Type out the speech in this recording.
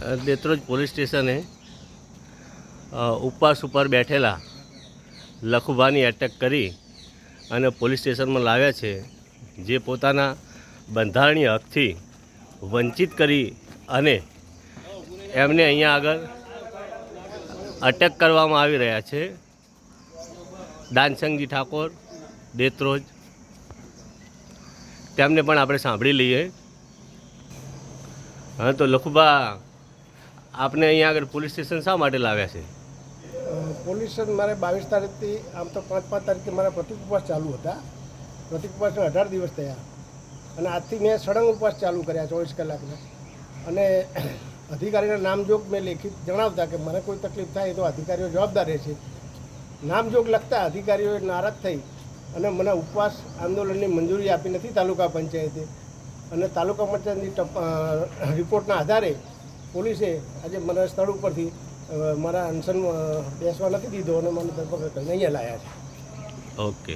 Detroj police સ્ટેશને ઉપવાસ ઉપર બેઠેલા લખુભાની અટક કરી અને પોલીસ સ્ટેશનમાં લાવ્યા છે, જે પોતાના બંધારણીય હકથી વંચિત કરી અને એમને અહીંયા આગળ અટેક કરવામાં આવી રહ્યા છે. દાનસંગજી ઠાકોર દેત્રોજ તેમને પણ આપણે સાંભળી લઈએ. હા, તો લખુબા આપને અહીંયા આગળ પોલીસ સ્ટેશન શા માટે લાવ્યા છે? પોલીસ સ્ટેશન મારે બાવીસ તારીખથી, આમ તો પાંચ પાંચ તારીખથી મારા પ્રતિક ઉપવાસ ચાલુ હતા. પ્રતિક ઉપવાસના અઢાર દિવસ થયા. અને આજથી મેં સળંગ ઉપવાસ ચાલુ કર્યા ચોવીસ કલાકના. અને અધિકારીના નામજોગ મેં લેખિત જણાવતા કે મને કોઈ તકલીફ થાય તો અધિકારીઓ જવાબદાર રહેશે નામજોગ લખતા અધિકારીઓએ નારાજ થઈ અને મને ઉપવાસ આંદોલનની મંજૂરી આપી નથી તાલુકા પંચાયતે. અને તાલુકા પંચાયતની રિપોર્ટના આધારે પોલીસે આજે મને સ્થળ ઉપરથી મારા અનશન બેસવા નથી દીધો અને મને ધરપકડ કરીને અહીંયા લાયા છે. ઓકે.